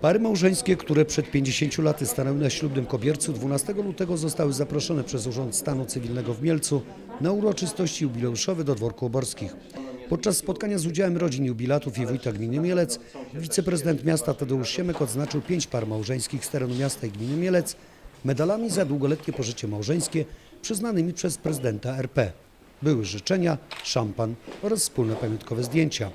Pary małżeńskie, które przed 50 laty stanęły na ślubnym kobiercu, 12 lutego zostały zaproszone przez Urząd Stanu Cywilnego w Mielcu na uroczystości jubileuszowe do dworku oborskich. Podczas spotkania z udziałem rodzin jubilatów i wójta gminy Mielec, wiceprezydent miasta Tadeusz Siemek odznaczył pięć par małżeńskich z terenu miasta i gminy Mielec medalami za długoletnie pożycie małżeńskie przyznanymi przez prezydenta RP. Były życzenia, szampan oraz wspólne pamiątkowe zdjęcia.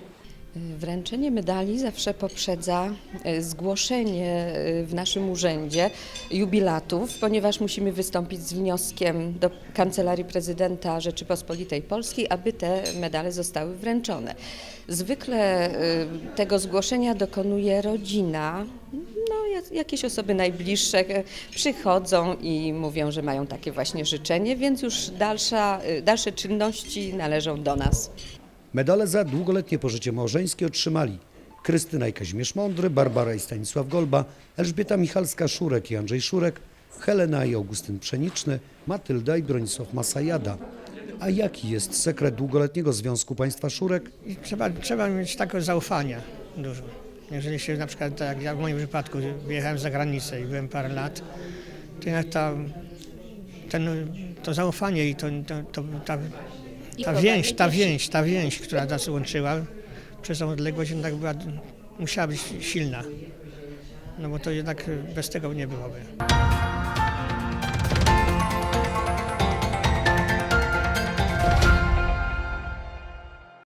Wręczenie medali zawsze poprzedza e, zgłoszenie e, w naszym urzędzie jubilatów, ponieważ musimy wystąpić z wnioskiem do Kancelarii Prezydenta Rzeczypospolitej Polskiej, aby te medale zostały wręczone. Zwykle e, tego zgłoszenia dokonuje rodzina, no, jak- jakieś osoby najbliższe przychodzą i mówią, że mają takie właśnie życzenie, więc już dalsza, dalsze czynności należą do nas. Medale za długoletnie pożycie małżeńskie otrzymali Krystyna i Kazimierz Mądry, Barbara i Stanisław Golba, Elżbieta Michalska-Szurek i Andrzej Szurek, Helena i Augustyn Pszeniczny, Matylda i Bronisław Masajada. A jaki jest sekret długoletniego związku państwa Szurek? Trzeba, trzeba mieć takiego zaufania dużo. Jeżeli się na przykład, tak jak w moim przypadku, wyjechałem za granicę i byłem parę lat, to jednak ta, ten, to zaufanie i to, to, to, ta, ta więź, ta więź, ta więź, która nas łączyła przez tą odległość jednak była, musiała być silna. No bo to jednak bez tego nie byłoby.